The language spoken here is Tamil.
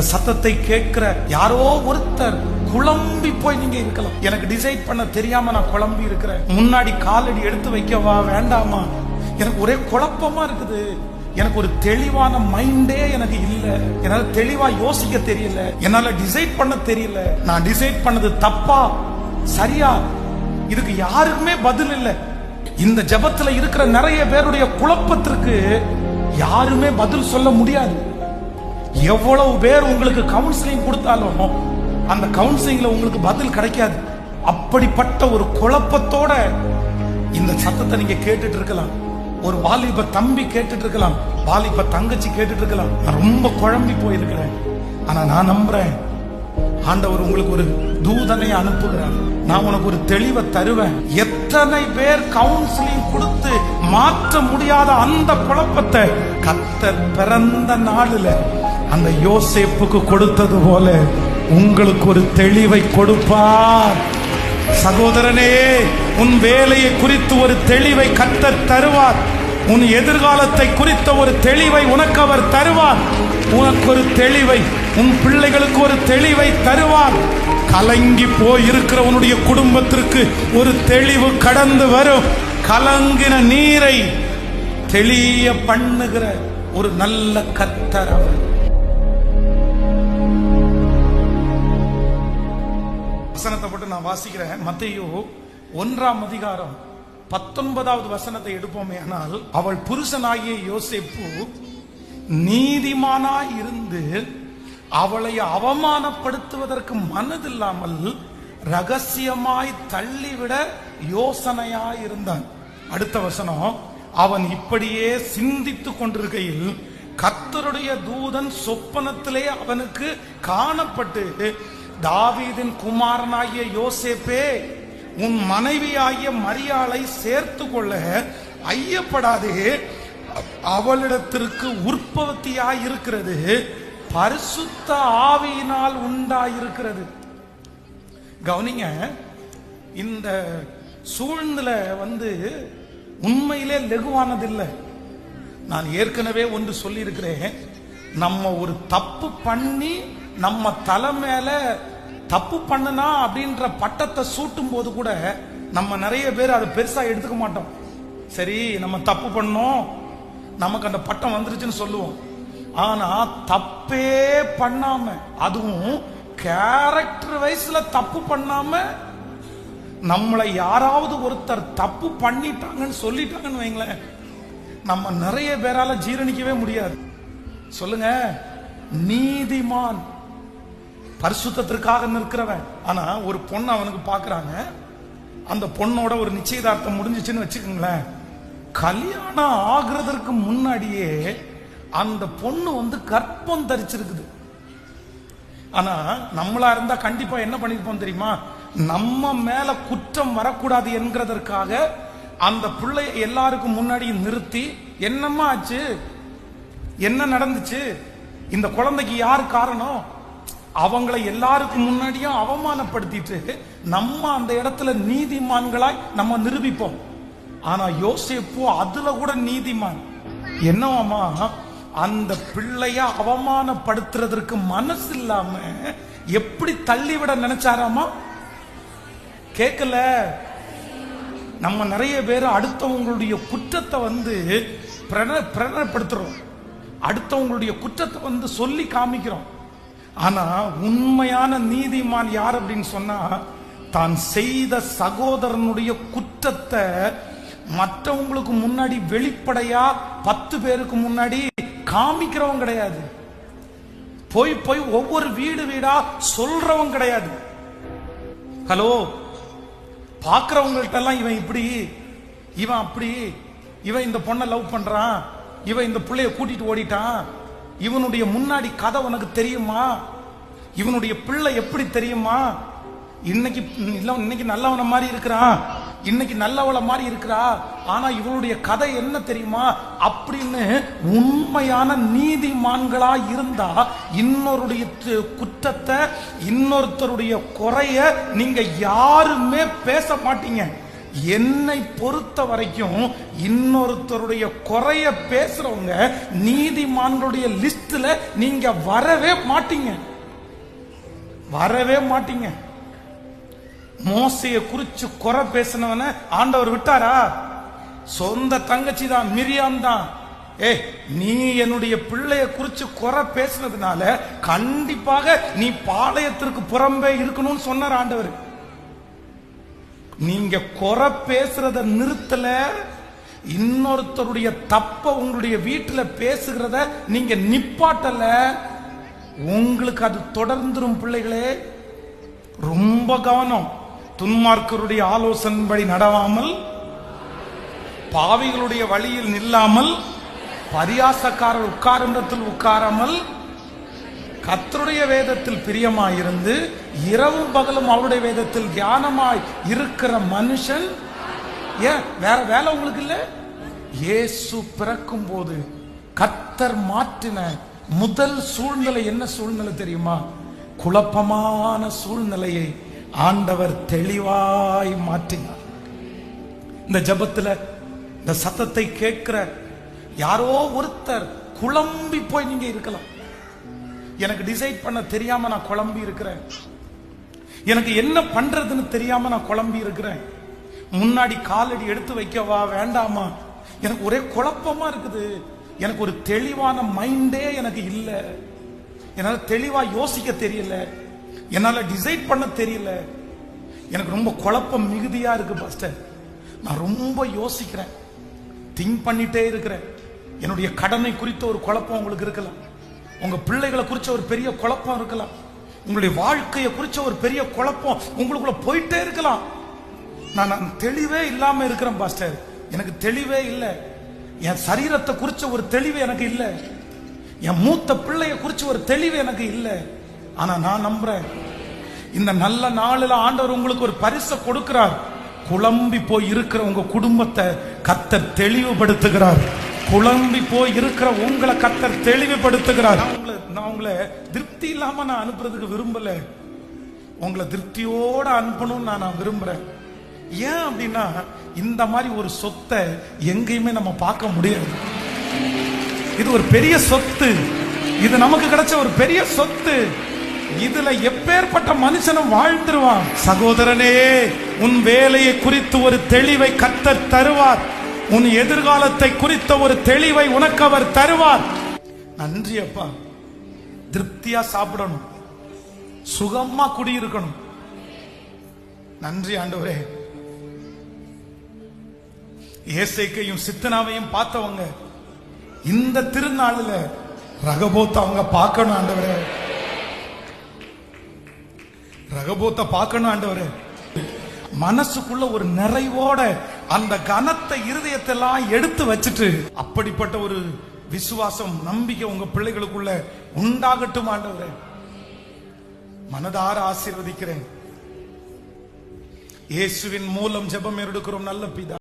இந்த சத்தத்தை கேட்கிற யாரோ ஒருத்தர் குழம்பி போய் நீங்க இருக்கலாம். எனக்கு டிசைட் பண்ண தெரியாம நான் குழம்பி இருக்கிறேன். முன்னாடி காலடி எடுத்து வைக்கவா வேண்டாமா? எனக்கு ஒரே குழப்பமா இருக்குது. எனக்கு ஒரு தெளிவான மைண்டே எனக்கு இல்ல. என்னால தெளிவா யோசிக்க தெரியல. என்னால டிசைட் பண்ண தெரியல. நான் டிசைட் பண்ணது தப்பா? சரியா? இதுக்கு யாருக்குமே பதில் இல்ல. இந்த ஜபத்துல இருக்கிற நிறைய பேருடைய குழப்பத்திற்கு யாருமே பதில் சொல்ல முடியாது. எவ்வளவு பேர் உங்களுக்கு கவுன்சிலிங் கொடுத்தாலும் அந்த கவுன்சிலிங்ல உங்களுக்கு பதில் கிடைக்காது. அப்படிப்பட்ட ஒரு குழப்பத்தோட இந்த சத்தத்தை நீங்க கேட்டுட்டு இருக்கலாம். ஒரு வாலிப தம்பி கேட்டுட்டு இருக்கலாம். வாலிப தங்கச்சி கேட்டுட்டு இருக்கலாம். நான் ரொம்ப குழம்பி போயிருக்கிறேன். ஆனா நான் நம்புறேன். ஆண்டவர் உங்களுக்கு ஒரு தூதனை அனுப்புகிறார். நான் உனக்கு ஒரு தெளிவை தருவேன். எத்தனை பேர் கவுன்சிலிங் கொடுத்து மாற்ற முடியாத அந்த குழப்பத்தை கத்தர் பிறந்த நாளில் அந்த யோசேப்புக்கு கொடுத்தது போல உங்களுக்கு ஒரு தெளிவை கொடுப்பார். சகோதரனே உன் வேலையை குறித்து ஒரு தெளிவை கத்த தருவார். உன் எதிர்காலத்தை குறித்த ஒரு தெளிவை உனக்கு அவர் தருவார். உனக்கு ஒரு தெளிவை உன் பிள்ளைகளுக்கு ஒரு தெளிவை தருவார். கலங்கி போய் இருக்கிற உன்னுடைய குடும்பத்திற்கு ஒரு தெளிவு கடந்து வரும். கலங்கின நீரை தெளிய பண்ணுகிற ஒரு நல்ல கத்தர் அவர். வசனத்தை மட்டும் நான் வாசிக்கிறேன். மத்தையோ ஒன்றாம் அதிகாரம் பத்தொன்பதாவது வசனத்தை எடுப்போமே ஆனால் அவள் புருஷனாகிய யோசேப்பு நீதிமானா இருந்து அவளை அவமானப்படுத்துவதற்கு மனதில்லாமல் ரகசியமாய் தள்ளிவிட யோசனையாய் இருந்தான். அடுத்த வசனம் அவன் இப்படியே சிந்தித்துக் கொண்டிருக்கையில் கத்தருடைய தூதன் சொப்பனத்திலே அவனுக்கு காணப்பட்டு தாவீதின் குமாரனாகிய யோசேப்பே உன் மனைவியாகிய மரியாளை சேர்த்து கொள்ள ஐயப்படாதே. அவளிடத்திற்கு உற்பத்தியாய் இருக்கிறது பரிசுத்த ஆவியினால் உண்டாயிருக்கிறது. கவனிங்க இந்த சூழ்நிலை வந்து உண்மையிலே லெகுவானதில்லை. நான் ஏற்கனவே ஒன்று சொல்லியிருக்கிறேன். நம்ம ஒரு தப்பு பண்ணி நம்ம தலை மேல தப்பு பண்ணனா அப்படின்ற பட்டத்தை சூட்டும் போது கூட நம்ம நிறைய பேர் அதை பெருசா எடுத்துக்க மாட்டோம். சரி நம்ம தப்பு பண்ணோம். நமக்கு அந்த பட்டம் வந்துருச்சுன்னு சொல்லுவோம். ஆனா தப்பே பண்ணாம அதுவும் கேரக்டர் வயசுல தப்பு பண்ணாம நம்மளை யாராவது ஒருத்தர் தப்பு பண்ணிட்டாங்கன்னு சொல்லிட்டாங்கன்னு வைங்களேன் நம்ம நிறைய பேரால ஜீரணிக்கவே முடியாது. சொல்லுங்க நீதிமான் பரிசுத்திற்காக நிற்கிறவன். ஆனா ஒரு பொண்ணு அவனுக்கு பாக்குறாங்க அந்த பொண்ணோட ஒரு நிச்சயதார்த்தம் முடிஞ்சிச்சுன்னு வச்சுக்கோங்களேன். கல்யாணம் ஆகுறதற்கு முன்னாடியே அந்த பொண்ணு வந்து கற்பம் தரிச்சிருக்குது. ஆனா நம்மளா இருந்தா கண்டிப்பா என்ன பண்ணிருப்போம் தெரியுமா? நம்ம மேல குற்றம் வரக்கூடாது என்கிறதற்காக அந்த பிள்ளைய எல்லாருக்கும் முன்னாடி நிறுத்தி என்னம்மா ஆச்சு? என்ன நடந்துச்சு? இந்த குழந்தைக்கு யார் காரணம்? அவங்களை எல்லாருக்கும் முன்னாடியும் அவமானப்படுத்திட்டு நம்ம அந்த இடத்துல நீதிமான்களாய் நம்ம நிரூபிப்போம். ஆனா யோசிப்போ அதுல கூட நீதிமான். என்னவாமா அந்த பிள்ளைய அவமானப்படுத்துறதற்கு மனசு இல்லாம எப்படி தள்ளிவிட நினைச்சாராமா கேட்கல நம்ம நிறைய பேர் அடுத்தவங்களுடைய குற்றத்தை வந்து பிரணப்படுத்துறோம். அடுத்தவங்களுடைய குற்றத்தை வந்து சொல்லி காமிக்கிறோம். ஆனா உண்மையான நீதிமான் யார் அப்படின்னு சொன்னா தான் செய்த சகோதரனுடைய குற்றத்தை மற்றவங்களுக்கு முன்னாடி வெளிப்படையா பத்து பேருக்கு முன்னாடி காமிக்கிறவன் கிடையாது. போய் போய் ஒவ்வொரு வீடு வீடா சொல்றவன் கிடையாது. ஹலோ பாக்குறவங்கள்ட்ட எல்லாம் இவன் இப்படி இவன் அப்படி இவன் இந்த பொண்ணை லவ் பண்றான் இவன் இந்த பிள்ளைய கூட்டிட்டு ஓடிட்டான் இவனுடைய முன்னாடி கதை உனக்கு தெரியுமா? இவனுடைய பிள்ளை எப்படி தெரியுமா? இன்னைக்கு இன்னைக்கு நல்லவன மாதிரி இருக்கிறான். இன்னைக்கு நல்லவள மாதிரி இருக்கிறா. ஆனா இவளுடைய கதை என்ன தெரியுமா? அப்படின்னு உண்மையான நீதிமான்களா இருந்தா இன்னொருடைய குற்றத்தை இன்னொருத்தருடைய குறைய நீங்க யாருமே பேச மாட்டீங்க. என்னை பொறுத்த வரைக்கும் இன்னொருத்தருடைய குறைய பேசுறவங்க நீதிமான்களுடைய லிஸ்ட்ல நீங்க வரவே மாட்டீங்க. வரவே மாட்டீங்க. மோசைய குறிச்சு குறை பேசினவன ஆண்டவர் விட்டாரா? சொந்த தங்கச்சி தான் மிரியாம் தான். ஏ நீ என்னுடைய பிள்ளைய குறிச்சு குறை பேசினதுனால கண்டிப்பாக நீ பாளையத்திற்கு புறம்பே இருக்கணும்னு சொன்னார் ஆண்டவர். நீங்க குறை பேசுறத நிறுத்தல. இன்னொருத்தருடைய தப்ப உங்களுடைய வீட்டுல பேசுகிறத நீங்க நிப்பாட்டல. உங்களுக்கு அது தொடர்ந்துரும் பிள்ளைகளே. ரொம்ப கவனம். துன்மார்க்கருடைய ஆலோசனைபடி நடவாமல் பாவிகளுடைய வழியில் நில்லாமல் பரியாசக்காரர் உட்காருண்டத்தில் உட்காராமல் கத்தருடைய வேதத்தில் பிரியமாயிருந்து இரவும் பகலும் அவருடைய வேதத்தில் தியானமாய் இருக்கிற மனுஷன் ஏன் வேற வேலை உங்களுக்கு இல்ல? இயேசு பிறக்கும் போது கத்தர் மாற்றின முதல் சூழ்நிலை என்ன சூழ்நிலை தெரியுமா? குழப்பமான சூழ்நிலையை ஆண்டவர் தெளிவாய் மாற்றினார். இந்த ஜெபத்துல இந்த சத்தத்தை கேட்கிற யாரோ ஒருத்தர் குழம்பி போய் நீங்க இருக்கலாம். எனக்கு டிசைட் பண்ண தெரியாம நான் குழம்பி இருக்கிறேன். எனக்கு என்ன பண்றதுன்னு தெரியாம நான் குழம்பி இருக்கிறேன். முன்னாடி காலடி எடுத்து வைக்கவா வேண்டாமா? எனக்கு ஒரே குழப்பமா இருக்குது. எனக்கு ஒரு தெளிவான மைண்டே எனக்கு இல்ல. என்னால தெளிவா யோசிக்க தெரியல. என்னால டிசைட் பண்ண தெரியல. எனக்கு ரொம்ப குழப்பம் மிகுதியா இருக்கு பாஸ்டர் நான் ரொம்ப யோசிக்கிறேன். திங்க் பண்ணிட்டே இருக்கிறேன். என்னுடைய கடனை குறித்த ஒரு குழப்பம் உங்களுக்கு இருக்கலாம். உங்க பிள்ளைகளை குறிச்ச ஒரு பெரிய குழப்பம் இருக்கலாம். உங்களுடைய வாழ்க்கையை குறிச்ச ஒரு பெரிய குழப்பம் உங்களுக்குள்ள போயிட்டே இருக்கலாம். நான் தெளிவே இல்லாம இருக்கிறேன் பாஸ்டர். எனக்கு தெளிவே இல்லை. என் சரீரத்தை குறிச்ச ஒரு தெளிவு எனக்கு இல்லை. என் மூத்த பிள்ளைய குறிச்ச ஒரு தெளிவு எனக்கு இல்லை. ஆனா நான் நம்புறேன். இந்த நல்ல நாளில் ஆண்டவர் உங்களுக்கு ஒரு பரிசை கொடுக்கிறார். குழம்பி போய் இருக்கிற உங்க குடும்பத்தை கத்தர் தெளிவுபடுத்துகிறார். குழம்பி போய் இருக்கிற உங்களை கத்தர் தெளிவுபடுத்துகிறார். நான் உங்களை திருப்தி இல்லாம நான் அனுப்புறதுக்கு விரும்பல. உங்களை திருப்தியோட அனுப்பணும்னு நான் நான் விரும்புறேன். ஏன் அப்படின்னா இந்த மாதிரி ஒரு சொத்தை எங்கேயுமே நம்ம பார்க்க முடியாது. இது ஒரு பெரிய சொத்து. இது நமக்கு கிடைச்ச ஒரு பெரிய சொத்து. இதுல எப்பேற்பட்ட மனுஷனும் வாழ்ந்துருவான். சகோதரனே உன் வேலையை குறித்து ஒரு தெளிவை கத்த தருவார். உன் எதிர்காலத்தை குறித்த ஒரு தெளிவை உனக்கு அவர் தருவார். நன்றி அப்பா. திருப்தியா சாப்பிடணும். சுகமா குடியிருக்கணும். நன்றி ஆண்டவரே. ஏசைக்கையும் சித்தனாவையும் பார்த்தவங்க இந்த திருநாளில் ரகபோத்த அவங்க பார்க்கணும் ஆண்டவரே. ரகபோத்த பார்க்கணும் ஆண்டவரே. மனசுக்குள்ள ஒரு நிறைவோட அந்த கனத்தை இருதயத்தெல்லாம் எடுத்து வச்சுட்டு அப்படிப்பட்ட ஒரு விசுவாசம் நம்பிக்கை உங்க பிள்ளைகளுக்குள்ள உண்டாகட்டும் ஆண்டவரே. மனதார ஆசீர்வதிக்கிறேன். இயேசுவின் மூலம் ஜெபம் எடுக்கிறோம் நல்ல பிதா.